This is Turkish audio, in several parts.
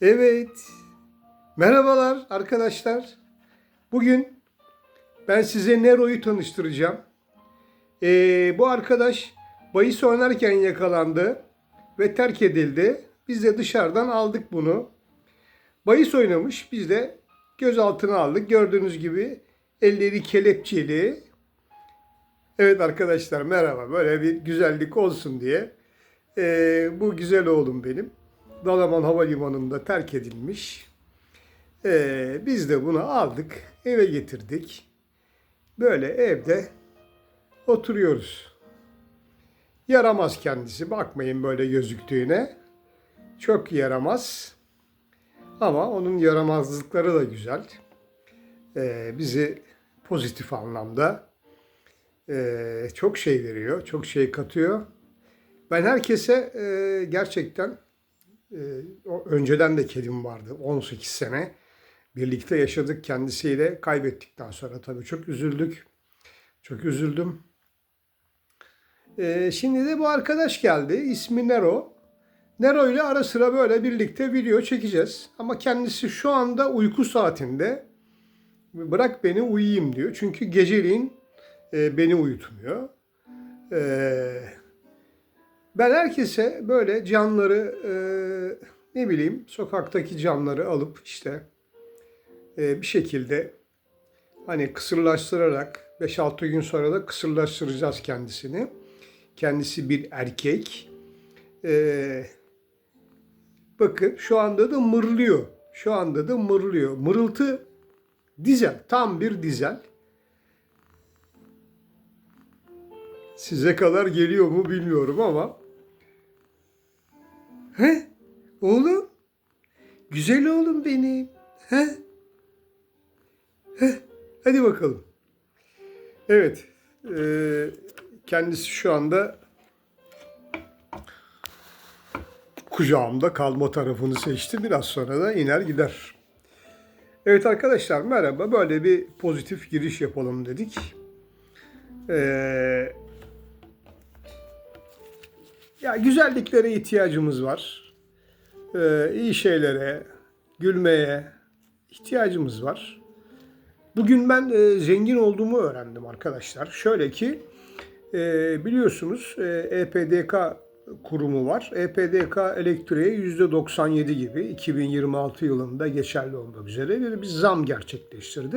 Evet. Merhabalar arkadaşlar. Bugün ben size Nero'yu tanıştıracağım. Ee, bu arkadaş bahis oynarken yakalandı ve terk edildi. Biz de dışarıdan aldık bunu. Bahis oynamış. Biz de gözaltına aldık. Gördüğünüz gibi elleri kelepçeli. Evet arkadaşlar merhaba. Böyle bir güzellik olsun diye. Ee, bu güzel oğlum benim. Dalaman Havalimanı'nda terk edilmiş. Ee, biz de bunu aldık, eve getirdik. Böyle evde oturuyoruz. Yaramaz kendisi. Bakmayın böyle gözüktüğüne. Çok yaramaz. Ama onun yaramazlıkları da güzel. Ee, bizi pozitif anlamda ee, çok şey veriyor, çok şey katıyor. Ben herkese e, gerçekten e, önceden de kedim vardı 18 sene. Birlikte yaşadık kendisiyle kaybettikten sonra tabii çok üzüldük. Çok üzüldüm. E, şimdi de bu arkadaş geldi. İsmi Nero. Nero ile ara sıra böyle birlikte video çekeceğiz. Ama kendisi şu anda uyku saatinde. Bırak beni uyuyayım diyor. Çünkü geceliğin e, beni uyutmuyor. Eee ben herkese böyle canları e, ne bileyim sokaktaki canları alıp işte e, bir şekilde hani kısırlaştırarak 5-6 gün sonra da kısırlaştıracağız kendisini. Kendisi bir erkek. E, bakın şu anda da mırlıyor. Şu anda da mırlıyor. Mırıltı dizel. Tam bir dizel. Size kadar geliyor mu bilmiyorum ama. He? Oğlum? Güzel oğlum benim. He? He? Hadi bakalım. Evet. eee, kendisi şu anda kucağımda kalma tarafını seçti. Biraz sonra da iner gider. Evet arkadaşlar merhaba. Böyle bir pozitif giriş yapalım dedik. Eee ya güzelliklere ihtiyacımız var. Ee, iyi şeylere, gülmeye ihtiyacımız var. Bugün ben e, zengin olduğumu öğrendim arkadaşlar. Şöyle ki e, biliyorsunuz e, EPDK kurumu var. EPDK elektriğe %97 gibi 2026 yılında geçerli olmak üzere bir, zam gerçekleştirdi.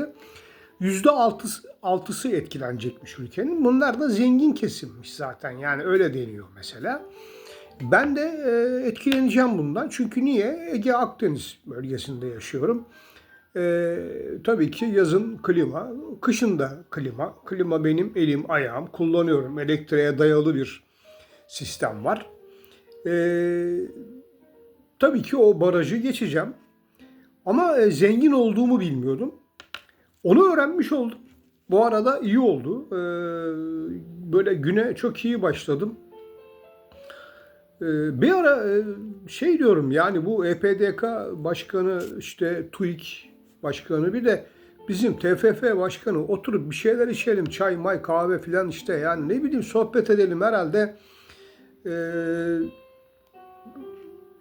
%6'sı altısı etkilenecekmiş ülkenin. Bunlar da zengin kesimmiş zaten. Yani öyle deniyor mesela. Ben de e, etkileneceğim bundan. Çünkü niye? Ege Akdeniz bölgesinde yaşıyorum. E, tabii ki yazın klima, kışın da klima. Klima benim elim, ayağım. Kullanıyorum. Elektriğe dayalı bir sistem var. E, tabii ki o barajı geçeceğim. Ama e, zengin olduğumu bilmiyordum. Onu öğrenmiş oldum. Bu arada iyi oldu. Ee, böyle güne çok iyi başladım. Ee, bir ara e, şey diyorum yani bu EPDK başkanı işte TÜİK başkanı bir de bizim TFF başkanı oturup bir şeyler içelim çay may kahve filan işte yani ne bileyim sohbet edelim herhalde. Ee,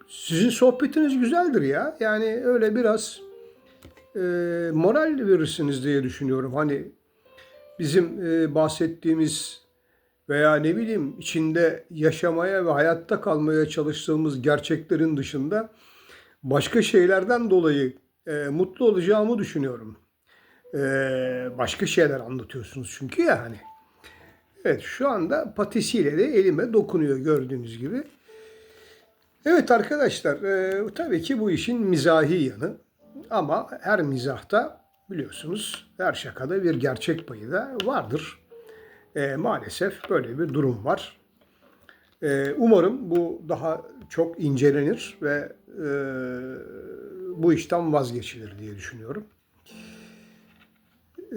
sizin sohbetiniz güzeldir ya. Yani öyle biraz e, moral verirsiniz diye düşünüyorum. Hani bizim e, bahsettiğimiz veya ne bileyim içinde yaşamaya ve hayatta kalmaya çalıştığımız gerçeklerin dışında başka şeylerden dolayı e, mutlu olacağımı düşünüyorum. E, başka şeyler anlatıyorsunuz çünkü ya hani. Evet şu anda patisiyle de elime dokunuyor gördüğünüz gibi. Evet arkadaşlar e, tabii ki bu işin mizahi yanı. Ama her mizahta biliyorsunuz her şakada bir gerçek payı da vardır. E, maalesef böyle bir durum var. E, umarım bu daha çok incelenir ve e, bu işten vazgeçilir diye düşünüyorum.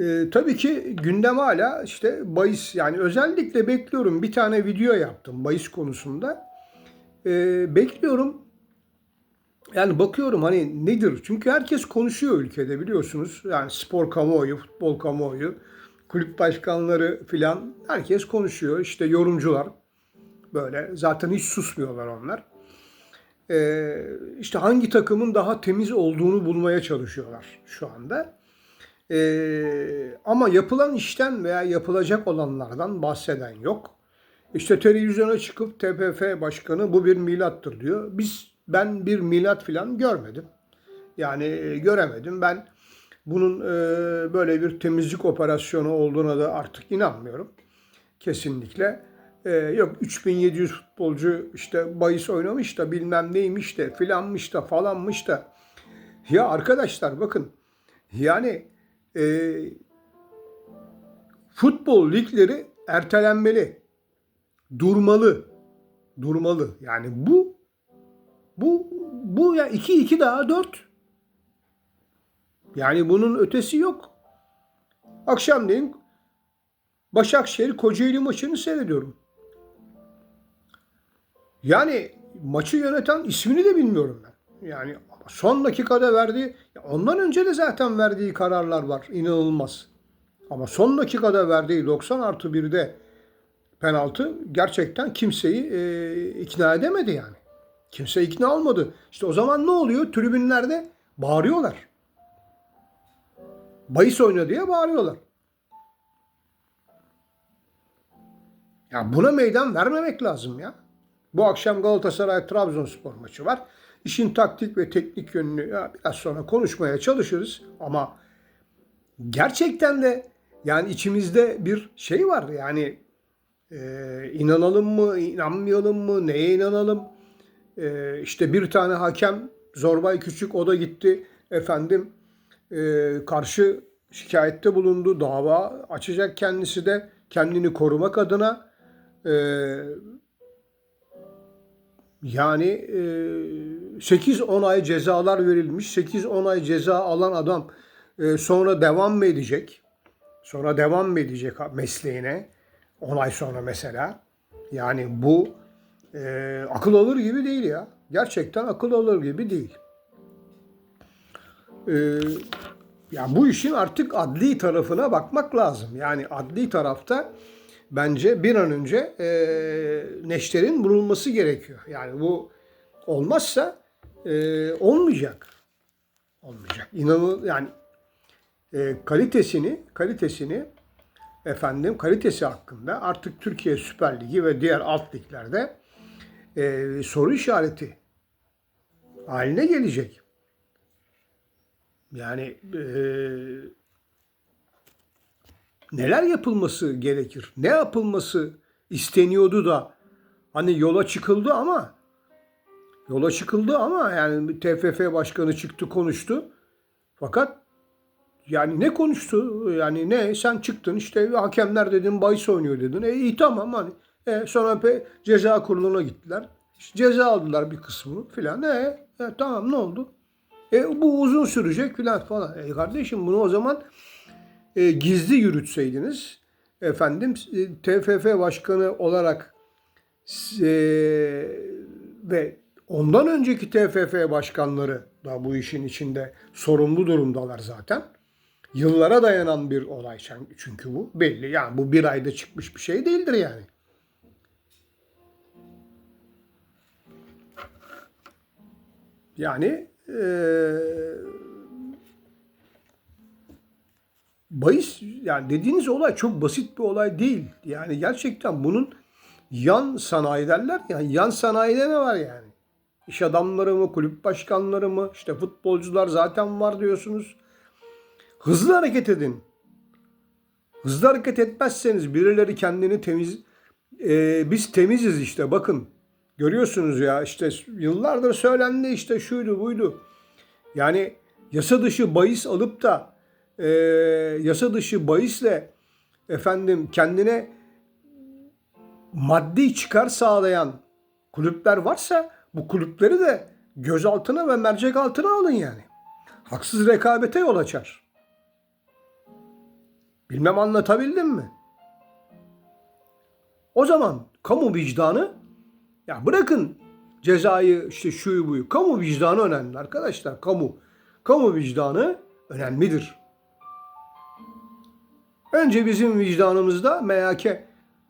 E, tabii ki gündem hala işte bahis yani özellikle bekliyorum bir tane video yaptım bahis konusunda. E, bekliyorum yani bakıyorum hani nedir? Çünkü herkes konuşuyor ülkede biliyorsunuz. Yani spor kamuoyu, futbol kamuoyu, kulüp başkanları filan herkes konuşuyor. İşte yorumcular böyle zaten hiç susmuyorlar onlar. e, işte hangi takımın daha temiz olduğunu bulmaya çalışıyorlar şu anda. E, ama yapılan işten veya yapılacak olanlardan bahseden yok. İşte televizyona çıkıp TPF başkanı bu bir milattır diyor. Biz ben bir milat falan görmedim. Yani e, göremedim. Ben bunun e, böyle bir temizlik operasyonu olduğuna da artık inanmıyorum. Kesinlikle. E, yok 3700 futbolcu işte bahis oynamış da bilmem neymiş de filanmış da falanmış da. Ya arkadaşlar bakın yani e, futbol ligleri ertelenmeli. Durmalı. Durmalı. Yani bu bu bu ya 2 2 daha 4. Yani bunun ötesi yok. Akşamleyin Başakşehir Kocaeli maçını seyrediyorum. Yani maçı yöneten ismini de bilmiyorum ben. Yani son dakikada verdiği, ondan önce de zaten verdiği kararlar var. inanılmaz. Ama son dakikada verdiği 90 artı 1'de penaltı gerçekten kimseyi e, ikna edemedi yani. Kimse ikna olmadı. İşte o zaman ne oluyor? Tribünlerde bağırıyorlar. Bahis oyna diye bağırıyorlar. Ya buna meydan vermemek lazım ya. Bu akşam Galatasaray Trabzonspor maçı var. İşin taktik ve teknik yönünü ya biraz sonra konuşmaya çalışırız ama gerçekten de yani içimizde bir şey var. Yani e, inanalım mı, inanmayalım mı, neye inanalım? E, işte bir tane hakem Zorbay Küçük o da gitti efendim e, karşı şikayette bulundu. Dava açacak kendisi de kendini korumak adına e, yani e, 8-10 ay cezalar verilmiş. 8-10 ay ceza alan adam e, sonra devam mı edecek? Sonra devam mı edecek mesleğine? 10 ay sonra mesela. Yani bu e, akıl alır gibi değil ya. Gerçekten akıl alır gibi değil. E, ya bu işin artık adli tarafına bakmak lazım. Yani adli tarafta bence bir an önce e, neşterin bulunması gerekiyor. Yani bu olmazsa e, olmayacak. Olmayacak. İnanın yani e, kalitesini kalitesini efendim kalitesi hakkında artık Türkiye Süper Ligi ve diğer alt liglerde e, soru işareti haline gelecek. Yani e, neler yapılması gerekir? Ne yapılması isteniyordu da hani yola çıkıldı ama yola çıkıldı ama yani TFF başkanı çıktı konuştu. Fakat yani ne konuştu? Yani ne? Sen çıktın işte hakemler dedin bahis oynuyor dedin. E iyi tamam hani. E, sonra pe ceza kuruluna gittiler. İşte ceza aldılar bir kısmı filan. E, e tamam ne oldu? E bu uzun sürecek filan falan. E kardeşim bunu o zaman e, gizli yürütseydiniz efendim e, TFF başkanı olarak e, ve ondan önceki TFF başkanları da bu işin içinde sorumlu durumdalar zaten. Yıllara dayanan bir olay çünkü bu belli. Yani bu bir ayda çıkmış bir şey değildir yani. Yani ee, bahis yani dediğiniz olay çok basit bir olay değil. Yani gerçekten bunun yan sanayi derler ya yan sanayide ne var yani? İş adamları mı, kulüp başkanları mı, işte futbolcular zaten var diyorsunuz. Hızlı hareket edin. Hızlı hareket etmezseniz birileri kendini temiz e, biz temiziz işte bakın Görüyorsunuz ya işte yıllardır söylendi işte şuydu buydu. Yani yasa dışı bahis alıp da e, yasa dışı bahisle efendim kendine maddi çıkar sağlayan kulüpler varsa bu kulüpleri de gözaltına ve mercek altına alın yani. Haksız rekabete yol açar. Bilmem anlatabildim mi? O zaman kamu vicdanı ya bırakın cezayı işte şuyu buyu. Kamu vicdanı önemli arkadaşlar. Kamu. Kamu vicdanı önemlidir. Önce bizim vicdanımızda MHK.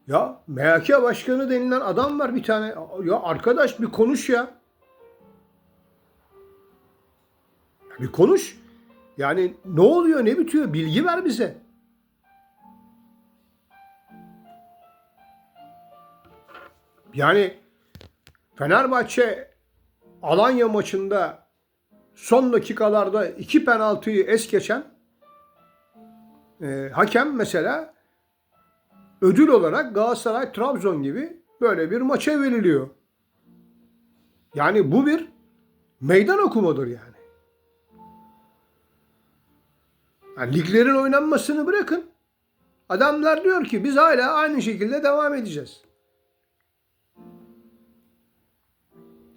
Ya MHK başkanı denilen adam var bir tane. Ya arkadaş bir konuş ya. Bir konuş. Yani ne oluyor, ne bitiyor? Bilgi ver bize. Yani Fenerbahçe Alanya maçında son dakikalarda iki penaltıyı es geçen e, hakem mesela ödül olarak Galatasaray Trabzon gibi böyle bir maça veriliyor. Yani bu bir meydan okumadır yani. yani liglerin oynanmasını bırakın. Adamlar diyor ki biz hala aynı şekilde devam edeceğiz.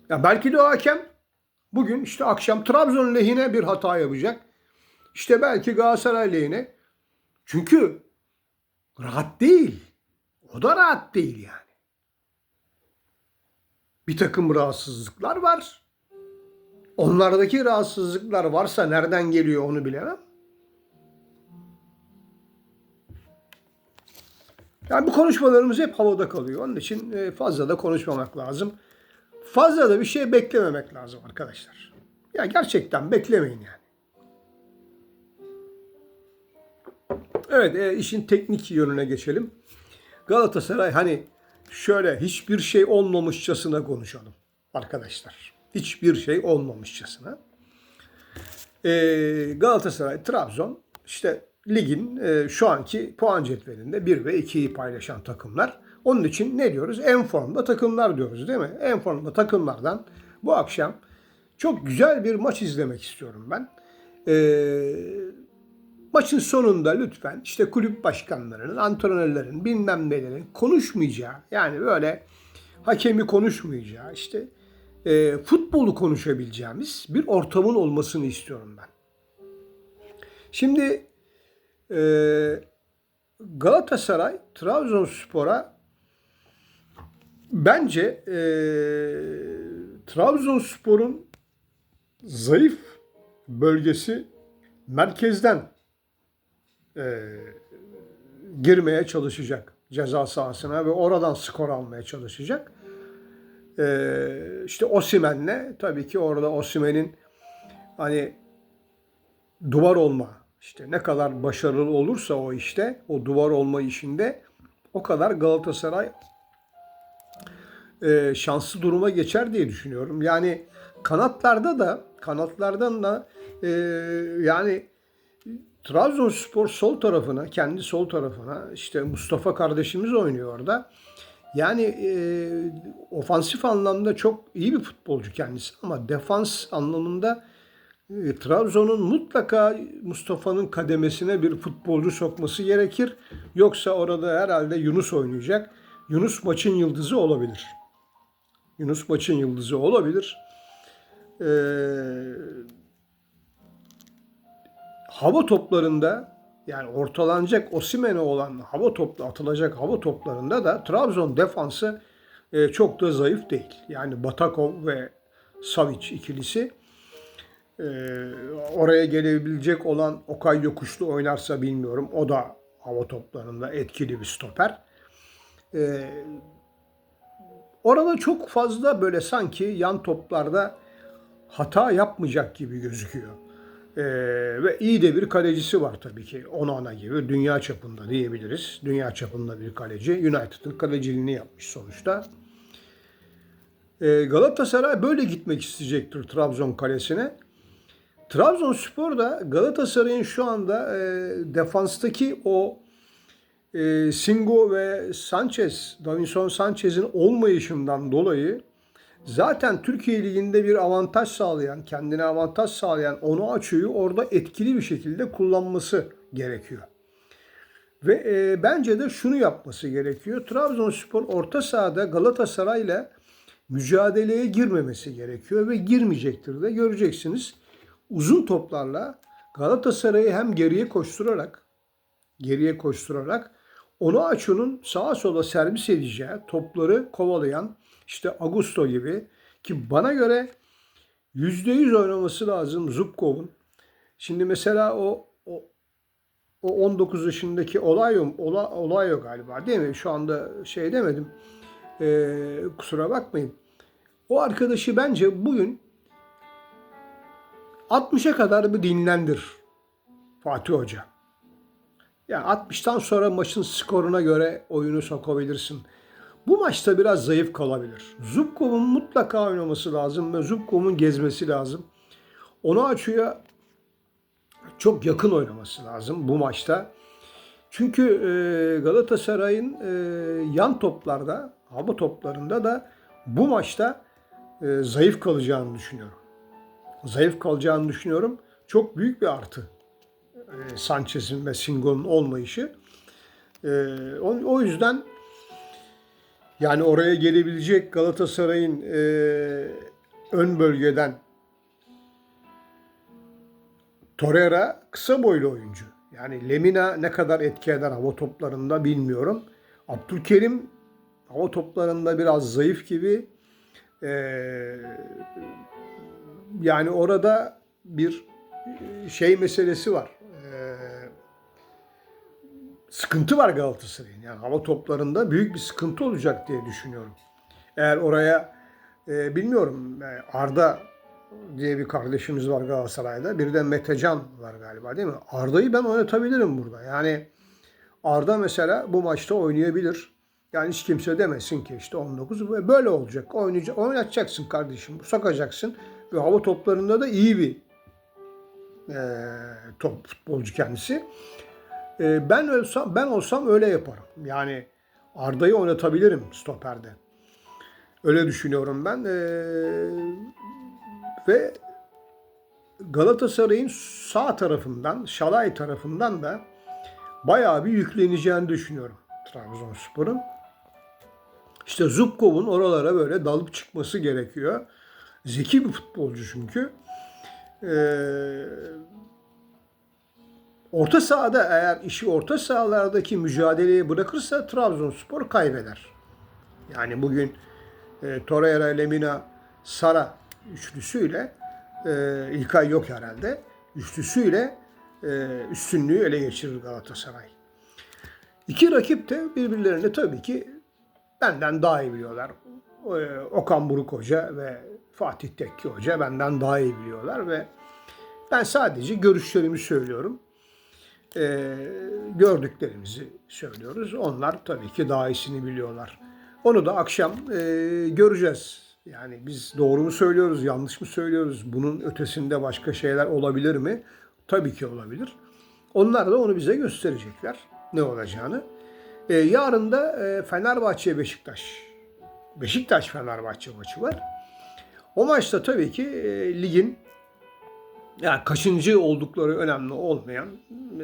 Ya belki de o hakem bugün işte akşam Trabzon lehine bir hata yapacak. İşte belki Galatasaray lehine. Çünkü rahat değil. O da rahat değil yani. Bir takım rahatsızlıklar var. Onlardaki rahatsızlıklar varsa nereden geliyor onu bilemem. Yani bu konuşmalarımız hep havada kalıyor. Onun için e, fazla da konuşmamak lazım. Fazla da bir şey beklememek lazım arkadaşlar. Ya gerçekten beklemeyin yani. Evet e, işin teknik yönüne geçelim. Galatasaray hani şöyle hiçbir şey olmamışçasına konuşalım arkadaşlar. Hiçbir şey olmamışçasına. E, Galatasaray, Trabzon işte ligin e, şu anki puan cetvelinde 1 ve 2'yi paylaşan takımlar. Onun için ne diyoruz? En formda takımlar diyoruz değil mi? En formda takımlardan bu akşam çok güzel bir maç izlemek istiyorum ben. Ee, maçın sonunda lütfen işte kulüp başkanlarının, antrenörlerin, bilmem nelerin konuşmayacağı yani böyle hakemi konuşmayacağı işte e, futbolu konuşabileceğimiz bir ortamın olmasını istiyorum ben. Şimdi e, Galatasaray Trabzonspor'a bence e, Trabzonspor'un zayıf bölgesi merkezden e, girmeye çalışacak ceza sahasına ve oradan skor almaya çalışacak. E, işte Osimen'le tabii ki orada Osimen'in hani duvar olma işte ne kadar başarılı olursa o işte o duvar olma işinde o kadar Galatasaray e, şanslı duruma geçer diye düşünüyorum. Yani kanatlarda da kanatlardan da e, yani Trabzonspor sol tarafına, kendi sol tarafına işte Mustafa kardeşimiz oynuyor orada. Yani e, ofansif anlamda çok iyi bir futbolcu kendisi ama defans anlamında e, Trabzon'un mutlaka Mustafa'nın kademesine bir futbolcu sokması gerekir. Yoksa orada herhalde Yunus oynayacak. Yunus maçın yıldızı olabilir. Yunus maçın yıldızı olabilir. Ee, hava toplarında yani ortalanacak Osimen'e olan hava toplu atılacak hava toplarında da Trabzon defansı e, çok da zayıf değil. Yani Batakov ve Savic ikilisi e, oraya gelebilecek olan Okay Yokuşlu oynarsa bilmiyorum. O da hava toplarında etkili bir stoper. E, orada çok fazla böyle sanki yan toplarda hata yapmayacak gibi gözüküyor. Ee, ve iyi de bir kalecisi var tabii ki. Onana gibi dünya çapında diyebiliriz. Dünya çapında bir kaleci. United'ın kaleciliğini yapmış sonuçta. Ee, Galatasaray böyle gitmek isteyecektir Trabzon kalesine. Trabzonspor da Galatasaray'ın şu anda e, defanstaki o e, Singo ve Sanchez, Davinson Sanchez'in olmayışından dolayı zaten Türkiye Ligi'nde bir avantaj sağlayan, kendine avantaj sağlayan onu açıyı orada etkili bir şekilde kullanması gerekiyor. Ve e, bence de şunu yapması gerekiyor. Trabzonspor orta sahada Galatasaray'la mücadeleye girmemesi gerekiyor ve girmeyecektir de göreceksiniz. Uzun toplarla Galatasaray'ı hem geriye koşturarak geriye koşturarak onu Açu'nun sağa sola servis edeceği topları kovalayan işte Augusto gibi ki bana göre %100 oynaması lazım Zubkov'un. Şimdi mesela o, o o 19 yaşındaki Olayo, Ola, Olayo galiba değil mi? Şu anda şey demedim. Ee, kusura bakmayın. O arkadaşı bence bugün 60'a kadar bir dinlendir Fatih Hoca. Yani 60'tan sonra maçın skoruna göre oyunu sokabilirsin. Bu maçta biraz zayıf kalabilir. Zubkov'un mutlaka oynaması lazım ve Zubkov'un gezmesi lazım. Onu açıya çok yakın oynaması lazım bu maçta. Çünkü e, Galatasaray'ın e, yan toplarda, hava toplarında da bu maçta e, zayıf kalacağını düşünüyorum. Zayıf kalacağını düşünüyorum. Çok büyük bir artı. E, Sanchez'in ve Singo'nun olmayışı. E, o, yüzden yani oraya gelebilecek Galatasaray'ın e, ön bölgeden Torreira kısa boylu oyuncu. Yani Lemina ne kadar etki eder hava toplarında bilmiyorum. Abdülkerim hava toplarında biraz zayıf gibi. Ee, yani orada bir şey meselesi var. Sıkıntı var Galatasaray'ın. Yani hava toplarında büyük bir sıkıntı olacak diye düşünüyorum. Eğer oraya e, bilmiyorum e, Arda diye bir kardeşimiz var Galatasaray'da. Bir de Metecan var galiba değil mi? Arda'yı ben oynatabilirim burada. Yani Arda mesela bu maçta oynayabilir. Yani hiç kimse demesin ki işte 19 ve böyle olacak. Oynayacak, oynatacaksın kardeşim. Sokacaksın. Ve hava toplarında da iyi bir e, top futbolcu kendisi. E, ben olsam ben olsam öyle yaparım. Yani Arda'yı oynatabilirim stoperde. Öyle düşünüyorum ben. E, ve Galatasaray'ın sağ tarafından, Şalay tarafından da bayağı bir yükleneceğini düşünüyorum Trabzonspor'un. İşte Zubkov'un oralara böyle dalıp çıkması gerekiyor. Zeki bir futbolcu çünkü. Ee, orta sahada eğer işi orta sahalardaki mücadeleye bırakırsa Trabzonspor kaybeder. Yani bugün e, Torreira, Lemina, Sara üçlüsüyle e, İlkay yok herhalde. Üçlüsüyle e, üstünlüğü ele geçirir Galatasaray. İki rakip de birbirlerini tabii ki benden daha iyi biliyorlar. E, Okan Buruk Hoca ve Fatih Tekke Hoca benden daha iyi biliyorlar ve ben sadece görüşlerimi söylüyorum. E, gördüklerimizi söylüyoruz. Onlar tabii ki daha iyisini biliyorlar. Onu da akşam e, göreceğiz. Yani biz doğru mu söylüyoruz, yanlış mı söylüyoruz? Bunun ötesinde başka şeyler olabilir mi? Tabii ki olabilir. Onlar da onu bize gösterecekler ne olacağını. Ee, yarın da e, Fenerbahçe Beşiktaş. Beşiktaş Fenerbahçe maçı var. O maçta tabii ki e, ligin yani kaçıncı oldukları önemli olmayan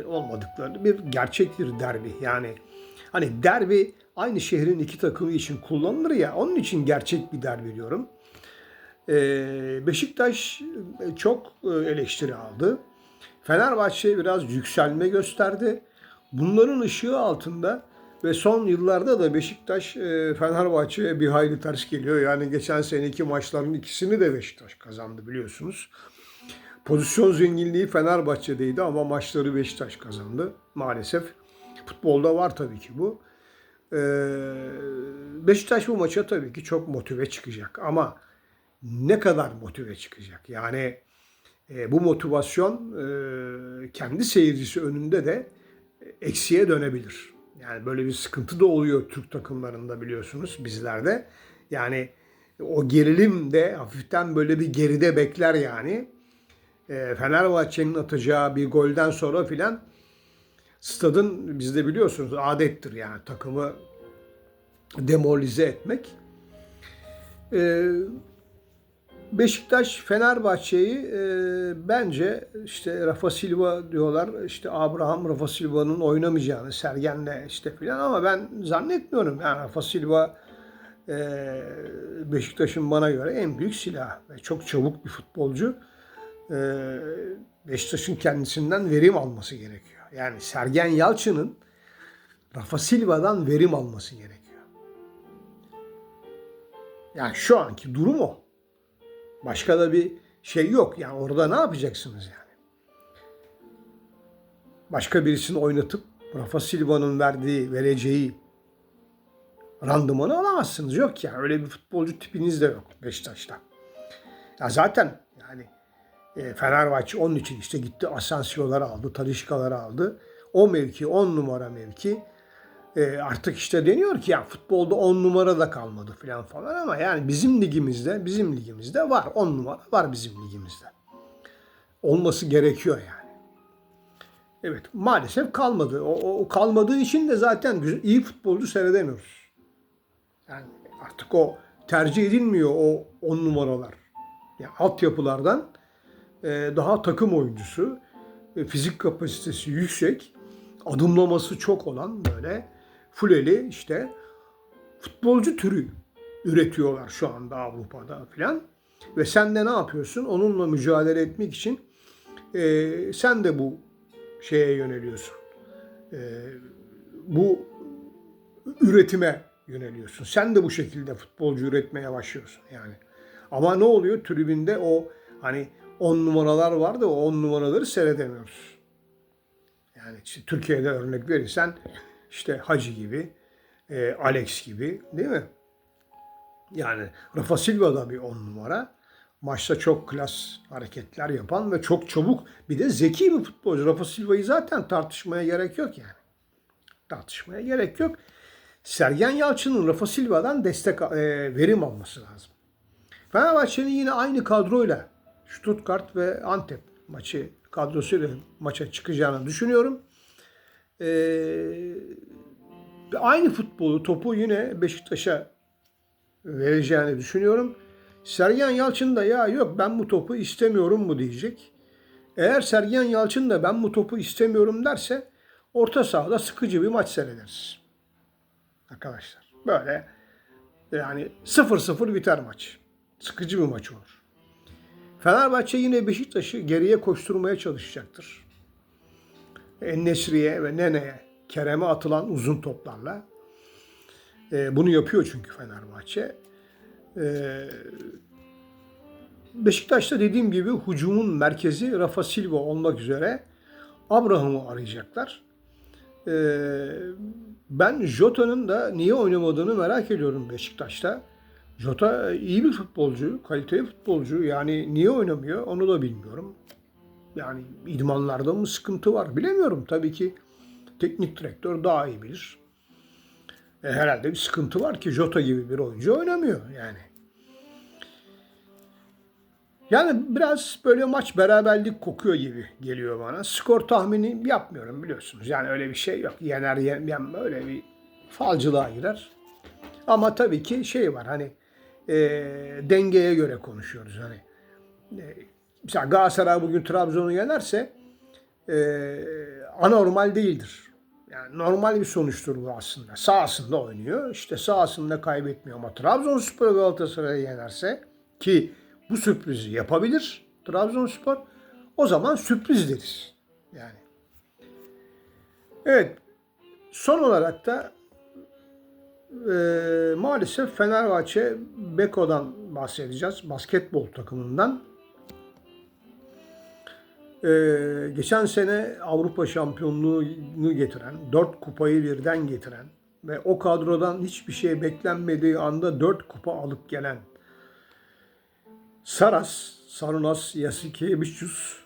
olmadıkları bir gerçek bir derbi. Yani hani derbi aynı şehrin iki takımı için kullanılır ya onun için gerçek bir derbi diyorum. Ee, Beşiktaş çok e, eleştiri aldı. Fenerbahçe biraz yükselme gösterdi. Bunların ışığı altında ve son yıllarda da Beşiktaş e, Fenerbahçe'ye bir hayli ters geliyor. Yani geçen seneki maçların ikisini de Beşiktaş kazandı biliyorsunuz. Pozisyon zenginliği Fenerbahçe'deydi ama maçları Beşiktaş kazandı maalesef. Futbolda var tabii ki bu. Ee, Beşiktaş bu maça tabii ki çok motive çıkacak ama ne kadar motive çıkacak? Yani e, bu motivasyon e, kendi seyircisi önünde de eksiye dönebilir. Yani böyle bir sıkıntı da oluyor Türk takımlarında biliyorsunuz bizlerde. Yani o gerilim de hafiften böyle bir geride bekler yani. E, Fenerbahçe'nin atacağı bir golden sonra filan stadın bizde biliyorsunuz adettir yani takımı demoralize etmek. Ee, Beşiktaş Fenerbahçe'yi e, bence işte Rafa Silva diyorlar işte Abraham Rafa Silva'nın oynamayacağını Sergen'le işte filan ama ben zannetmiyorum yani Rafa Silva e, Beşiktaş'ın bana göre en büyük silah ve çok çabuk bir futbolcu. E, Beşiktaş'ın kendisinden verim alması gerekiyor. Yani Sergen Yalçın'ın Rafa Silva'dan verim alması gerekiyor. Yani şu anki durum o. Başka da bir şey yok. Yani orada ne yapacaksınız yani? Başka birisini oynatıp Rafa Silva'nın verdiği, vereceği randımanı alamazsınız. Yok ya. Öyle bir futbolcu tipiniz de yok Beşiktaş'ta. Ya zaten E, Fenerbahçe onun için işte gitti Asensio'ları aldı, Talişkaları aldı. O mevki 10 numara mevki. E, artık işte deniyor ki ya futbolda 10 numara da kalmadı falan falan ama yani bizim ligimizde bizim ligimizde var 10 numara var bizim ligimizde. Olması gerekiyor yani. Evet maalesef kalmadı. O, o- kalmadığı için de zaten güzel, iyi futbolcu seyredemiyoruz. Yani artık o tercih edilmiyor o 10 numaralar. Yani altyapılardan daha takım oyuncusu, e, fizik kapasitesi yüksek, adımlaması çok olan böyle fuleli işte futbolcu türü üretiyorlar şu anda Avrupa'da filan. Ve sen de ne yapıyorsun? Onunla mücadele etmek için e, sen de bu şeye yöneliyorsun. E, bu üretime yöneliyorsun. Sen de bu şekilde futbolcu üretmeye başlıyorsun yani. Ama ne oluyor? Tribünde o hani 10 numaralar var da o 10 numaraları seyredemiyoruz. Yani işte Türkiye'de örnek verirsen işte Hacı gibi, e, Alex gibi değil mi? Yani Rafa Silva da bir 10 numara. Maçta çok klas hareketler yapan ve çok çabuk bir de zeki bir futbolcu. Rafa Silva'yı zaten tartışmaya gerek yok yani. Tartışmaya gerek yok. Sergen Yalçın'ın Rafa Silva'dan destek e, verim alması lazım. Fenerbahçe'nin yine aynı kadroyla Stuttgart ve Antep maçı kadrosuyla maça çıkacağını düşünüyorum. Ee, aynı futbolu, topu yine Beşiktaş'a vereceğini düşünüyorum. Sergen Yalçın da ya yok ben bu topu istemiyorum mu diyecek. Eğer Sergen Yalçın da ben bu topu istemiyorum derse orta sahada sıkıcı bir maç seyrederiz. Arkadaşlar böyle yani 0-0 biter maç. Sıkıcı bir maç olur. Fenerbahçe yine Beşiktaş'ı geriye koşturmaya çalışacaktır. Ennesri'ye ve Nene'ye, Kerem'e atılan uzun toplarla. E, bunu yapıyor çünkü Fenerbahçe. E, Beşiktaş'ta dediğim gibi hücumun merkezi Rafa Silva olmak üzere Abraham'ı arayacaklar. E, ben Jota'nın da niye oynamadığını merak ediyorum Beşiktaş'ta. Jota iyi bir futbolcu, kaliteli futbolcu. Yani niye oynamıyor onu da bilmiyorum. Yani idmanlarda mı sıkıntı var bilemiyorum. Tabii ki teknik direktör daha iyi bilir. E, herhalde bir sıkıntı var ki Jota gibi bir oyuncu oynamıyor yani. Yani biraz böyle maç beraberlik kokuyor gibi geliyor bana. Skor tahmini yapmıyorum biliyorsunuz. Yani öyle bir şey yok. Yener yenmem öyle bir falcılığa girer. Ama tabii ki şey var hani e, dengeye göre konuşuyoruz hani. E, mesela Galatasaray bugün Trabzon'u yenerse e, anormal değildir. Yani normal bir sonuçtur bu aslında. Sahasında oynuyor. İşte sahasında kaybetmiyor ama Trabzonspor Galatasaray'ı yenerse ki bu sürprizi yapabilir Trabzonspor. O zaman sürpriz deriz. Yani. Evet. Son olarak da e, maalesef Fenerbahçe Beko'dan bahsedeceğiz. Basketbol takımından. E, geçen sene Avrupa şampiyonluğunu getiren, dört kupayı birden getiren ve o kadrodan hiçbir şey beklenmediği anda dört kupa alıp gelen Saras, Sarunas Yasikevicius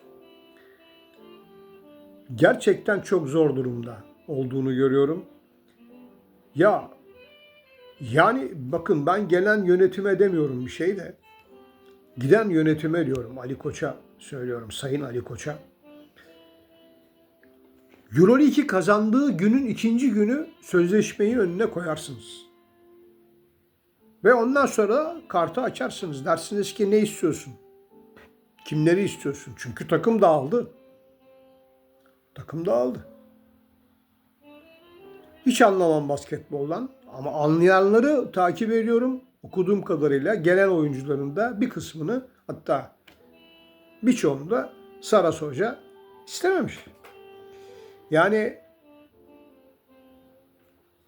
gerçekten çok zor durumda olduğunu görüyorum. Ya yani bakın ben gelen yönetime demiyorum bir şey de. Giden yönetime diyorum Ali Koç'a söylüyorum Sayın Ali Koç'a. Euroleague'i kazandığı günün ikinci günü sözleşmeyi önüne koyarsınız. Ve ondan sonra kartı açarsınız. Dersiniz ki ne istiyorsun? Kimleri istiyorsun? Çünkü takım dağıldı. Takım dağıldı. Hiç anlamam basketboldan ama anlayanları takip ediyorum. Okuduğum kadarıyla gelen oyuncuların da bir kısmını hatta birçoğunu da Saras Hoca istememiş. Yani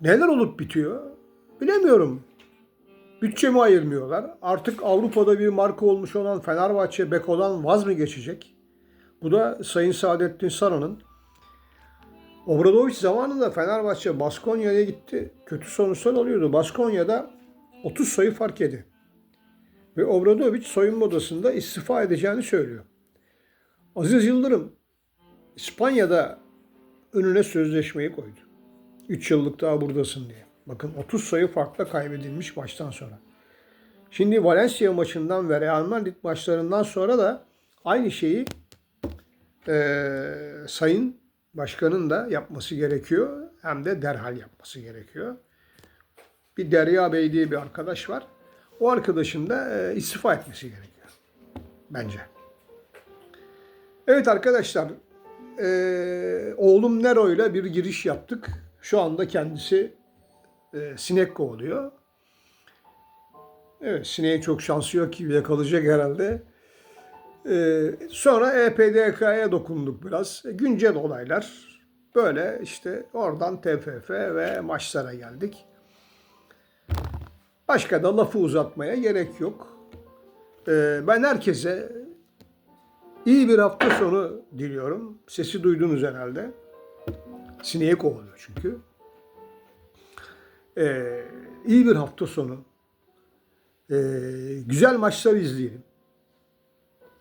neler olup bitiyor bilemiyorum. Bütçemi ayırmıyorlar. Artık Avrupa'da bir marka olmuş olan Fenerbahçe Beko'dan vaz mı geçecek? Bu da Sayın Saadettin Saran'ın Obradoviç zamanında Fenerbahçe Baskonya'ya gitti. Kötü sonuçlar alıyordu. Baskonya'da 30 sayı fark yedi. Ve Obradoviç soyunma odasında istifa edeceğini söylüyor. Aziz Yıldırım İspanya'da önüne sözleşmeyi koydu. 3 yıllık daha buradasın diye. Bakın 30 sayı farkla kaybedilmiş maçtan sonra. Şimdi Valencia maçından ve Real Madrid maçlarından sonra da aynı şeyi eee, Sayın Başkan'ın da yapması gerekiyor. Hem de derhal yapması gerekiyor. Bir Derya Bey diye bir arkadaş var. O arkadaşın da eee, istifa etmesi gerekiyor. Bence. Evet arkadaşlar. eee, oğlum Nero ile bir giriş yaptık. Şu anda kendisi eee, sinek kovalıyor. Evet sineğin çok şansı yok gibi yakalayacak herhalde. Ee, sonra EPDK'ya dokunduk biraz. E, Güncel olaylar. Böyle işte oradan TFF ve maçlara geldik. Başka da lafı uzatmaya gerek yok. Ee, ben herkese iyi bir hafta sonu diliyorum. Sesi duydunuz herhalde. Sineği kovalıyor çünkü. Ee, iyi bir hafta sonu. Ee, güzel maçlar izleyelim.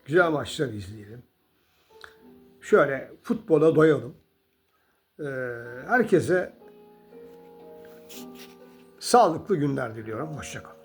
Güzel maçlar izleyelim. Şöyle futbola doyalım. Ee, herkese sağlıklı günler diliyorum. Hoşçakalın.